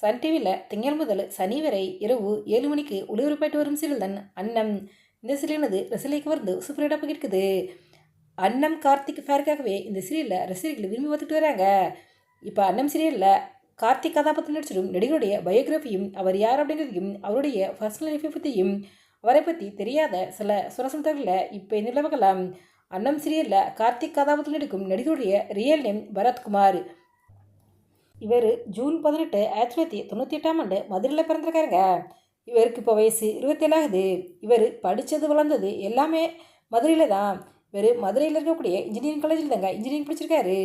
Sun டிவியில் திங்கள் முதல் சனி வரை இரவு ஏழு மணிக்கு ஒளிபரப்பாயிட்டு வரும் சீரியல் தான் அன்னம். இந்த சீரியலானது ரசிகர்களுக்கு வந்து சூப்பராக போய்க்கிட்டு அன்னம் கார்த்திக் ஃபேருக்காகவே இந்த சீரியலில் ரசிகர்கள் விரும்பி பார்த்துட்டு வராங்க. இப்போ அன்னம் சீரியலில் கார்த்திக் கதாபாத்திரம் நடிச்சிடும் நடிகருடைய பயோகிராஃபியும் அவர் யார் அப்படிங்கிறதையும் அவருடைய பர்சனல் லைஃப்பை பற்றியும் அவரை பற்றி தெரியாத சில சுரசம்தர்களை இப்போ நிலவகலாம் அன்னம் சீரியலில் கார்த்திக் கதாபாத்திரம் நடிக்கும் நடிகருடைய ரியல் நேம் பரத்குமார். இவர் ஜூன் பதினெட்டு ஆயிரத்தி தொள்ளாயிரத்தி தொண்ணூற்றி எட்டாம் ஆண்டு மதுரையில் பிறந்திருக்காருங்க. இவருக்கு இப்போ வயசு இருபத்தேழாகுது. இவர் படித்தது வளர்ந்தது எல்லாமே மதுரையில் தான். இவர் மதுரையில் இருக்கக்கூடிய இன்ஜினியரிங் காலேஜில் தாங்க இன்ஜினியரிங் படிச்சிருக்காரு.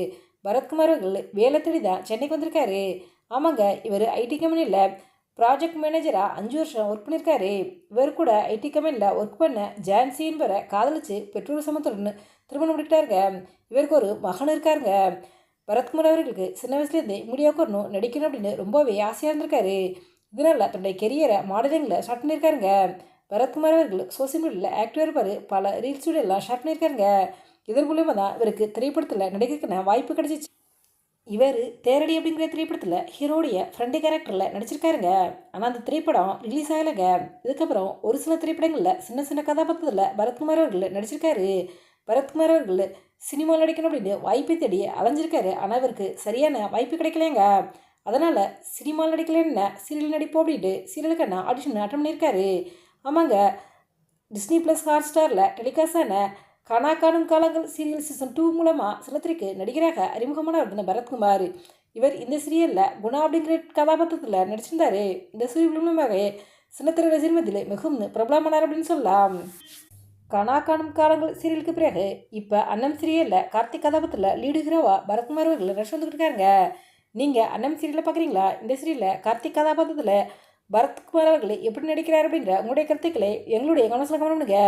பரத்குமார் அவர்கள் வேலை தேடி தான் சென்னைக்கு வந்திருக்காரு. ஆமாங்க இவர் ஐடி கம்பெனியில் ப்ராஜெக்ட் மேனேஜராக அஞ்சு வருஷம் ஒர்க் பண்ணியிருக்காரு இவர் கூட ஐடி கம்பெனியில் ஒர்க் பண்ண ஜான்சி என்பவரை காதலிச்சு பெற்றோர் சமத்துடன் திருமணம் பண்ணிக்கிட்டாருங்க இவருக்கு ஒரு மகன் இருக்காருங்க. பரத்குமார் அவர்களுக்கு சின்ன வயசுலேருந்தே மீடியாவுக்கு வரணும் நடிக்கணும் அப்படின்னு ரொம்பவே ஆசையாக இருந்திருக்காரு. இதனால் தன்னுடைய கெரியரை மாடலிங்கில் ஸ்டார்ட் பண்ணியிருக்காருங்க. பரத்குமார் அவர்கள் சோசியல் மீடியாவில் ஆக்டிவாக இருப்பார். பல ரீல்ஸ் எல்லாம் ஷார்ட் பண்ணியிருக்காருங்க. இதன் மூலியமாக தான் இவருக்கு திரைப்படத்தில் நடிக்கிறதுக்கான வாய்ப்பு கிடைச்சிச்சு. இவர் தேரடி அப்படிங்கிற திரைப்படத்தில் ஹீரோடைய ஃப்ரெண்டு கேரக்டரில் நடிச்சிருக்காருங்க. ஆனால் அந்த திரைப்படம் ரிலீஸ் ஆகலைங்க. இதுக்கப்புறம் ஒரு சில திரைப்படங்களில் சின்ன சின்ன கதாபாத்திரத்தில் பரத்குமார் அவர்கள் நடிச்சிருக்காரு. பரத்குமார் அவர்கள் சினிமாவில் நடிக்கணும் அப்படின்னு வாய்ப்பை தேடி அலைஞ்சிருக்காரு. ஆனால் அவருக்கு சரியான வாய்ப்பு கிடைக்கலங்க அதனால் சினிமாவில் நடிக்கலன்னா சீரியல் நடிப்போம் அப்படின்ட்டு சீரியலுக்கான ஆடிஷன் அட்டன் பண்ணியிருக்காரு. ஆமாங்க. டிஸ்னி ப்ளஸ் ஹாட் ஸ்டாரில் டெலிகாஸ்டான காணா காணும் காலங்கள் சீரியல் சீசன் டூ மூலமாக சிலத்திரைக்கு நடிகராக அறிமுகமானவர் தான் பரத்குமார். இவர் இந்த சீரியலில் குணா அப்படிங்கிற கதாபாத்திரத்தில் நடிச்சிருந்தார். இந்த சீரியல் மூலமாகவே சின்னத்திரை ரசிகர் மத்தியில் மிகவும் பிரபலமானார் அப்படின்னு சொல்லலாம். கனா காணும் காலங்கள் சீரியலுக்கு பிறகு இப்போ அன்னம் சீரியலில் கார்த்திக் கதாபாத்திரத்தில் லீடு ஹீரோவா பரத்குமார் அவர்கள் ரஷ் வந்துக்கிட்டு இருக்காருங்க நீங்கள் அன்னம் சீரியலில் பார்க்குறீங்களா இந்த சீரியலில் கார்த்திக் கதாபாத்திரத்தில் பரத்குமார் அவர்கள் எப்படி நடிக்கிறார் அப்படிங்கிற உங்களுடைய கருத்துக்களை எங்களுடைய கவனத்தில் கவனமுங்க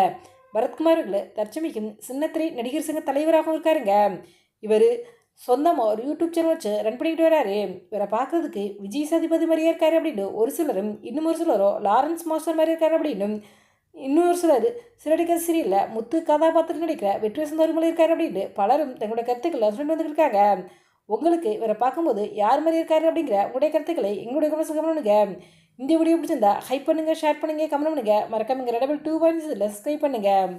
பரத்குமார் அவர்கள் தற்சமைக்கும் சின்னத்திரை நடிகர் சங்க தலைவராகவும் இருக்காருங்க. இவர் சொந்தமாக ஒரு யூடியூப் சேனல் வச்சு ரன் பண்ணிக்கிட்டு வராரு. இவரை பார்க்கறதுக்கு விஜய் சதிபதி மாதிரியே இருக்காரு அப்படின்னு ஒரு சிலரும் இன்னும் ஒரு சிலரோ லாரன்ஸ் மாஸ்டர் மாதிரி இருக்காரு அப்படின்னும் இன்னொரு சிலர் சிலடிக்க சீரியலில். முத்து கதாபாத்திரம் நடிக்கிற வெற்றி சந்தோர்மலை இருக்கார் அப்படின்ட்டு பலரும் தங்களுடைய கருத்துக்களை சொல்லிட்டு வந்துருக்காங்க உங்களுக்கு இவரை பார்க்கும்போது யார் மாதிரி இருக்காரு அப்படிங்கிற உங்களுடைய கருத்துக்களை எங்களுடைய கவனம் கவனிங்க இந்த வீடியோ பிடிச்சிருந்தா ஹைப் பண்ணுங்கள் ஷேர் பண்ணுங்கள் கமெண்ட் பண்ணுங்கள் மறக்காம இங்கே டூ பாயிண்ட்ஸில் சப்ஸ்கிரைப் பண்ணுங்கள்